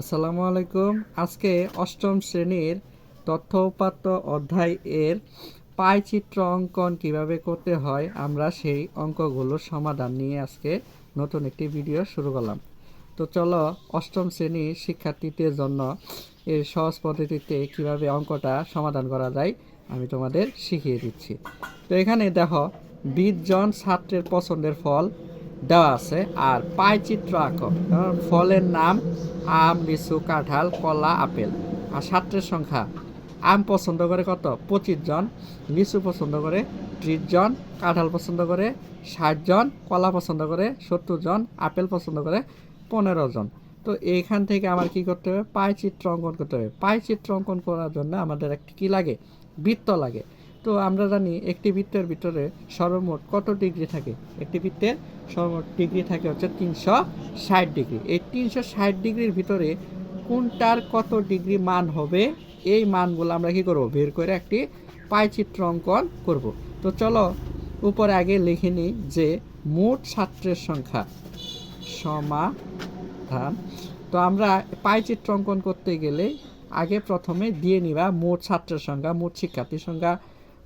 আসসালামু আলাইকুম। আজকে অষ্টম শ্রেণির তথ্য উপাত্ত অধ্যায় এর পাই চিত্র অঙ্কন কীভাবে করতে হয়, আমরা সেই অঙ্কগুলোর সমাধান নিয়ে আজকে নতুন একটি ভিডিও শুরু করলাম। তো চলো, অষ্টম শ্রেণির শিক্ষার্থীদের জন্য এর সহজ পদ্ধতিতে কীভাবে অঙ্কটা সমাধান করা যায়, আমি তোমাদের শিখিয়ে দিচ্ছি। তো এখানে দেখো বিশ জন ছাত্রের পছন্দের ফল দেওয়া আছে। আর পাই চিত্র আঁকো। ফলের নাম আম, লিচু, কাঁঠাল, কলা, আপেল। আর ছাত্রের সংখ্যা। আম পছন্দ করে কত? পঁচিশ জন। লিচু পছন্দ করে ত্রিশ জন। কাঁঠাল পছন্দ করে ষাট জন। কলা পছন্দ করে সত্তর জন। আপেল পছন্দ করে পনেরো জন। তো এইখান থেকে আমার কি করতে হবে? পাই চিত্র অঙ্কন করতে হবে। পাই চিত্র অঙ্কন করার জন্য আমাদের একটি কি লাগে? বৃত্ত লাগে। তো আমরা জানি একটি বৃত্তের ভিতরে সর্বমোট কত ডিগ্রি থাকে? একটি বৃত্তের সর্বমোট ডিগ্রি থাকে হচ্ছে তিনশো ষাট ডিগ্রি। এই তিনশো ষাট ডিগ্রির ভিতরে কোনটার কত ডিগ্রি মান হবে? এই মানগুলো আমরা কি করব? বের করে একটি পাই চিত্র অঙ্কন করব। তো চলো উপরে আগে লিখে নিই যে মোট ছাত্রের সংখ্যা সমাধান। তো আমরা পাই চিত্র অঙ্কন করতে গেলে আগে প্রথমে দিয়ে নিবা মোট ছাত্রের সংখ্যা, মোট শিক্ষার্থীর সংখ্যা।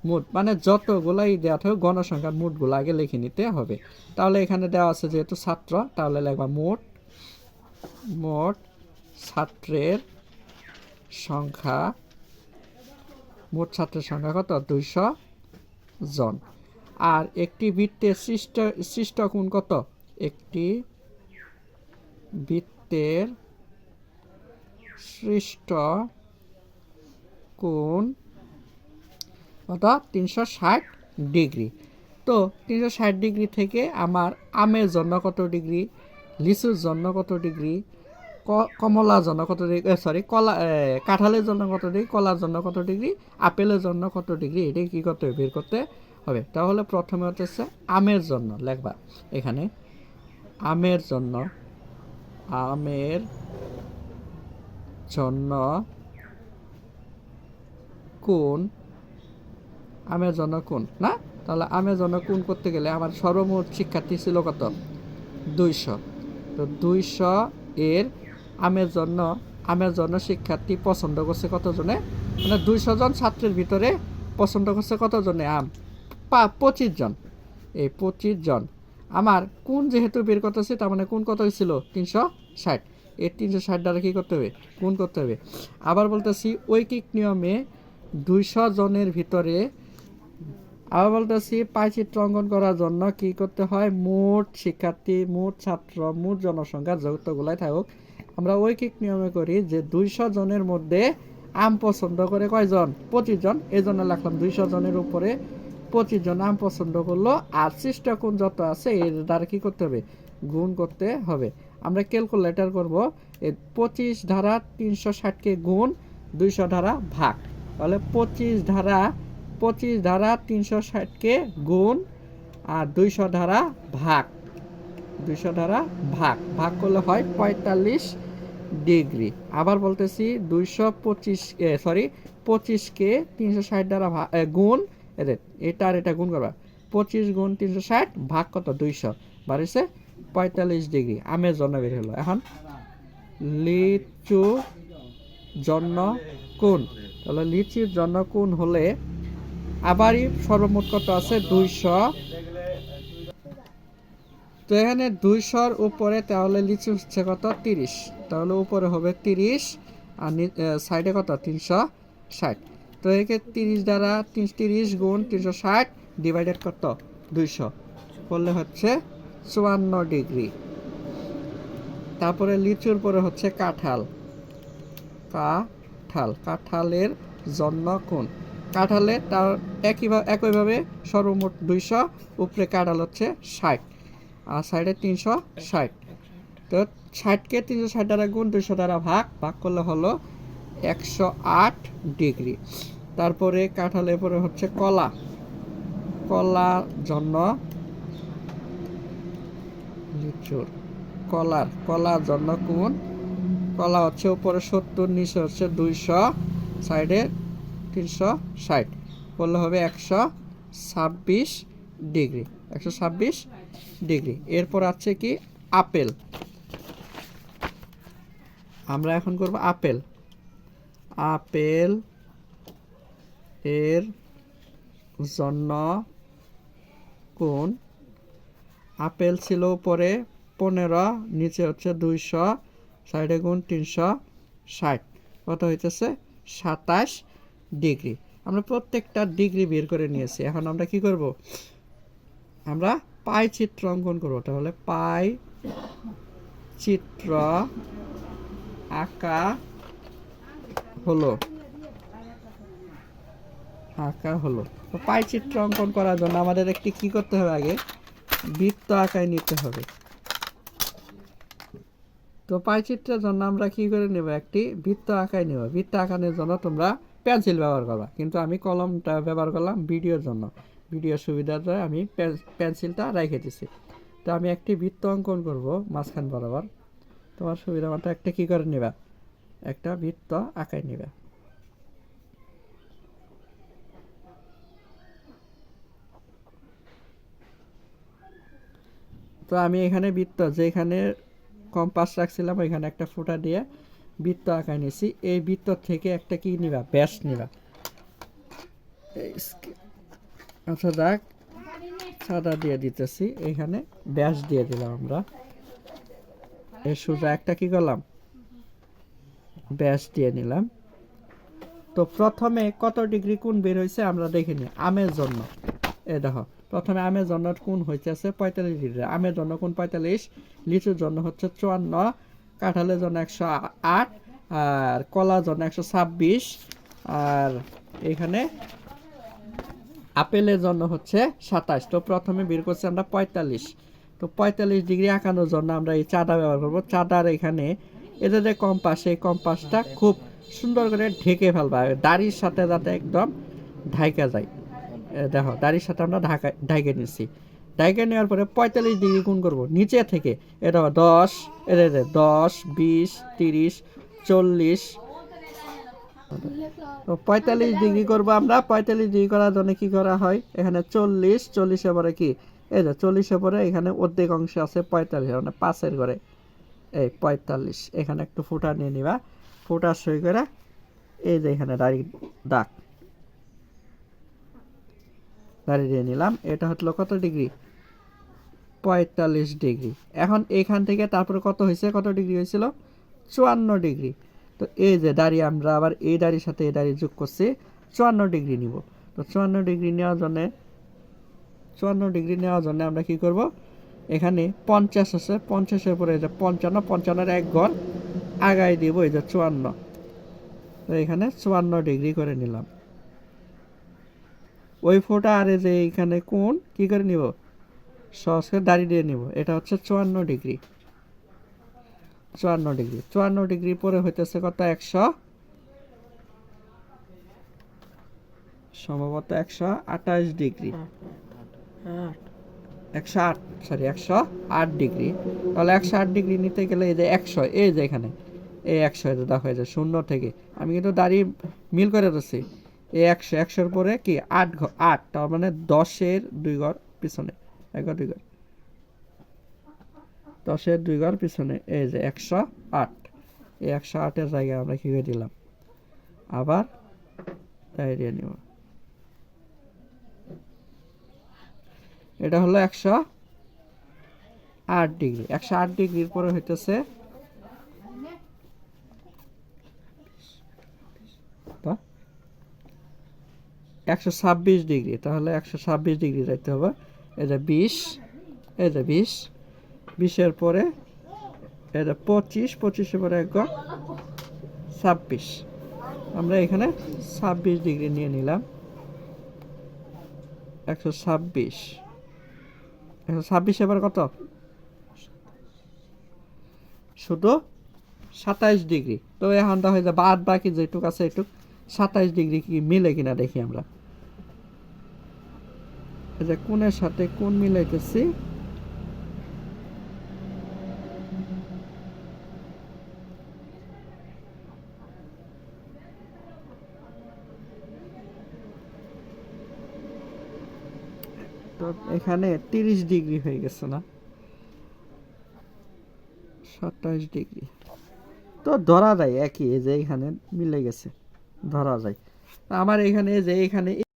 মোট মানে যতগুলাই দেওয়া থাকে গণসংখ্যার মোটগুলো আগে লিখে নিতে হবে। তাহলে এখানে দেওয়া আছে যেহেতু ছাত্র, তাহলে লিখবা মোট মোট ছাত্রের সংখ্যা, মোট ছাত্রের সংখ্যা কত? দুইশো জন। আর একটি বৃত্তের সৃষ্ট সৃষ্ট কোণ কত? একটি বৃত্তের সৃষ্ট কোণ কত তিনশো ষাট ডিগ্রি। তো তিনশো ষাট ডিগ্রি থেকে আমার আমের জন্য কত ডিগ্রি, লিচুর জন্য কত ডিগ্রি কমলার জন্য কত ডিগ্রি সরি কলা কাঁঠালের জন্য কত ডিগ্রি, কলার জন্য কত ডিগ্রি, আপেলের জন্য কত ডিগ্রি, এটাই কী করতে হবে, বের করতে হবে। তাহলে প্রথমে হচ্ছে আমের জন্য, লেখবা এখানে। আমের জন্য আমের জন্য কোন আমের জন্য কোন? না? তাহলে আমের জন্য কোন করতে গেলে আমার সর্বমোট শিক্ষার্থী ছিল কত? দুইশো। তো দুইশো এর আমের জন্য আমের জন্য শিক্ষার্থী পছন্দ করছে কতজনে? মানে দুইশো জন ছাত্রের ভিতরে পছন্দ করছে কতজনে? আম, পা, পঁচিশ জন। এই পঁচিশ জন। আমার কোন যেহেতু বের করতেছে, তার মানে কোন কত হয়েছিল? তিনশো ষাট। এই তিনশো ষাট দ্বারা কী করতে হবে? কোন করতে হবে। আবার বলতেছি, ঐকিক নিয়মে দুইশো জনের ভিতরে আবার বলতেছি পাইচিত্র অঙ্কন করার জন্য কি করতে হয়? মোট শিক্ষার্থী, মোট ছাত্র, মোট জনসংখ্যা যতগুলাই থাকুক। আমরা ঐকিক নিয়মে করি যে দুইশো জনের মধ্যে আম পছন্দ করে কয়জন? পঁচিশ জন। এই জন্য লিখলাম দুইশো জনের উপরে পঁচিশ জন আম পছন্দ করল। আর সৃষ্টকোণ যত আছে, এর দ্বারা কি করতে হবে? গুণ করতে হবে। আমরা ক্যালকুলেটার করব এই পঁচিশ ধারা তিনশো ষাটকে গুণ দুইশো ধারা ভাগ। তাহলে পঁচিশ ধারা পঁচিশ ধারা তিনশো ষাটকে গুণ আর দুইশো ধারা ভাগ। দুইশো ধারা ভাগ। ভাগ করলে হয় পঁয়তাল্লিশ ডিগ্রি। আবার বলতেছি দুইশো পঁচিশ সরি পঁচিশকে তিনশো ষাট দ্বারা গুণ। এদের এটা আর এটা গুণ করবা। পঁচিশ গুণ তিনশো ষাট ভাগ কত? দুইশো। বাড়িছে পঁয়তাল্লিশ ডিগ্রি। আমের জন্য বের হলো। এখন লিচু জন্য কোন তাহলে লিচির জন্য কোন হলে আবারই সর্বমোট কত আছে? দুইশো। তো এখানে দুইশোর উপরে তাহলে লিচু হচ্ছে কত? তিরিশ। তাহলে উপরে হবে তিরিশ আর সাইডে কত? তিনশো ষাট। তো একে তিরিশ দ্বারা তিরিশ গুণ তিনশো ষাট ডিভাইডেড কত? দুইশো। করলে হচ্ছে চুয়ান্ন ডিগ্রি। তারপরে লিচুর পরে হচ্ছে কাঁঠাল। কাঁঠাল। কাঁঠালের জন্য কোন কাঁঠালে তার একইভাবে একইভাবে সর্বমোট দুইশো, উপরে কাঁঠাল হচ্ছে ষাট, আর সাইডে তিনশো ষাট। তো ষাটকে তিনশো ষাট দ্বারা গুণ দুইশো দ্বারা ভাগ ভাগ করলে হলো একশো আট ডিগ্রি। তারপরে কাঁঠালের পরে হচ্ছে কলা। কলা জন্য লিচুর কলার কলার জন্য কোন কলা হচ্ছে উপরে সত্তর, নিচে হচ্ছে দুইশো, সাইডে তিনশো ষাট। করলে হবে একশো ছাব্বিশ ডিগ্রি। একশো ছাব্বিশ ডিগ্রি। এরপর আছে কি আপেল। আমরা এখন করব আপেল। আপেল এর জন্য কোন? আপেল ছিল উপরে পনেরো, নিচে হচ্ছে দুইশো, সাইডে গুণ তিনশো ষাট। কত হইতেছে? সাতাশ। ডিগ্রি। আমরা প্রত্যেকটা ডিগ্রি বের করে নিয়েছি। এখন আমরা কি করব? আমরা পাই চিত্র অঙ্কন করব। তাহলে পাই চিত্র আঁকা হলো। আঁকা হলো। তো পাই চিত্র অঙ্কন করার জন্য আমাদের একটি কি করতে হবে আগে? বৃত্ত আঁকায় নিতে হবে। তো পাই চিত্রের জন্য আমরা কি করে নেব? একটি বৃত্ত আঁকায় নেব। বৃত্ত আঁকানোর জন্য তোমরা পেন্সিল ব্যবহার করবা। কিন্তু আমি কলমটা ব্যবহার করলাম ভিডিওর জন্য। ভিডিওর জন্য আমি পেন- পেন্সিলটা রেখে দিছি। তো আমি একটি বৃত্ত অঙ্কন করব মাঝখান বরাবর। তোমার সুবিধা মতো একটা কি করে নেবা? একটা বৃত্ত আঁকায় নেবা। তো আমি এখানে বৃত্ত যেখানে কম্পাস রাখছিলাম, ওইখানে একটা ফোঁটা দিয়ে বৃত্ত আঁকায় নিয়েছি। এই বৃত্ত থেকে একটা কি নিবা? ব্যাস নিবা। আচ্ছা দেখ সাদা দিয়ে দিতেছি। এখানে ব্যাস দিয়ে দিলাম আমরা। এই সোজা একটা কি করলাম? ব্যাস দিয়ে নিলাম। তো প্রথমে কত ডিগ্রি কোণ বের হয়েছে আমরা দেখে নিই। আমের জন্য। এ দেখো, প্রথমে আমের জন্য কোণ হইতেছে পঁয়তাল্লিশ ডিগ্রি। আমের জন্য কোণ পঁয়তাল্লিশ, লিচুর জন্য হচ্ছে চুয়ান্ন কাঁঠালের জন্য একশো আট, আর কলার জন্য একশো ছাব্বিশ, আর এখানে আপেলের জন্য হচ্ছে সাতাশ। তো প্রথমে বের করছি আমরা পঁয়তাল্লিশ। তো পঁয়তাল্লিশ ডিগ্রি আঁকানোর জন্য আমরা এই চাঁদা ব্যবহার করব। চাঁদার এখানে এদের যে কম্পাস, এই কম্পাসটা খুব সুন্দর করে ঢেকে ফেলবা, দাড়ির সাথে যাতে একদম ঢাইকা যায়। দেখো, দাড়ির সাথে আমরা ঢাকা, ঢাইকে নিচ্ছি। ঢাইকে নেওয়ার পরে পঁয়তাল্লিশ ডিগ্রি গুণ করব। নিচে থেকে, এটা দশ এটা দশ, বিশ, তিরিশ, চল্লিশ। পঁয়তাল্লিশ ডিগ্রি করব আমরা। পঁয়তাল্লিশ ডিগ্রি করার জন্য কী করা হয়? এখানে চল্লিশ চল্লিশে পরে কি? এই যে চল্লিশে পরে এখানে অর্ধেক অংশ আছে পঁয়তাল্লিশ মানে পাঁচের ঘরে। এই পঁয়তাল্লিশ, এখানে একটু ফুটা নিয়ে নিবা। ফুটা সই করে এই যে এখানে দাড়ি, দাগ। দাঁড়িয়ে নিলাম। এটা হলো কত ডিগ্রি? পঁয়তাল্লিশ ডিগ্রি। এখন এখান থেকে তারপরে কত হয়েছে? কত ডিগ্রি হয়েছিল? চুয়ান্ন ডিগ্রি। তো এই যে দাড়ি, আমরা আবার এই দাঁড়ির সাথে এই দাড়ি যোগ করছি, চুয়ান্ন ডিগ্রি নিব। তো চুয়ান্ন ডিগ্রি নেওয়ার জন্যে, চুয়ান্ন ডিগ্রি নেওয়ার জন্য আমরা কি করব? এখানে পঞ্চাশ আছে। পঞ্চাশের পরে যে পঞ্চান্ন, পঞ্চান্নের এক ঘর আগায় দিব এই যে চুয়ান্ন। তো এখানে চুয়ান্ন ডিগ্রি করে নিলাম। ওই ফোটা আর যে এইখানে কোন কি করে নিব? করে দাঁড়িয়ে দিয়ে নিব। এটা হচ্ছে চুয়ান্ন ডিগ্রি। চুয়ান্ন ডিগ্রি। চুয়ান্ন ডিগ্রি পরে হইতেছে কত? একশো। সম্ভবত একশো আঠাশ ডিগ্রি। একশো আট সরি একশো আট ডিগ্রি। তাহলে একশো আট ডিগ্রি নিতে গেলে এই যে একশো, এই যে এখানে, এই একশো যে দেখো এই যে শূন্য থেকে। আমি কিন্তু দাঁড়িয়ে মিল করে দিচ্ছি। এই একশো, একশোর পরে কি? আট ঘর আট, তার মানে দশের দুই ঘর পিছনে। এক ঘর দুই দশের দুই ঘর পিছনে, এই যে একশো আট। এই একশো আটের জায়গায় আমরা কি করে দিলাম? আবার দাঁড়িয়ে নিব। এটা হলো একশো আট ডিগ্রি। একশো আট ডিগ্রির পরে হইতেছে একশো ছাব্বিশ ডিগ্রি। তাহলে একশো ছাব্বিশ ডিগ্রি যাইতে হবে। এটা বিশ এটা বিশ। বিশের পরে এটা পঁচিশ, পঁচিশের পরে এক ছাব্বিশ। আমরা এখানে ছাব্বিশ ডিগ্রি নিয়ে নিলাম। একশো ছাব্বিশ। একশো ছাব্বিশ এবার কত? শুধু সাতাইশ ডিগ্রি। তো এখন দেখা যায় বাদ বাকি যেটুক আছে এটুক। সাতাইশ ডিগ্রি কি মিলে কিনা দেখি আমরা। যে কোণের সাথে কোণ মিলাইতেছি। তো এখানে তিরিশ ডিগ্রি হয়ে গেছে না? সাতাইশ ডিগ্রি। তো ধরা যায়, একই যে এখানে মিলে গেছে, ধরা যায়। আমার এখানে যে এখানে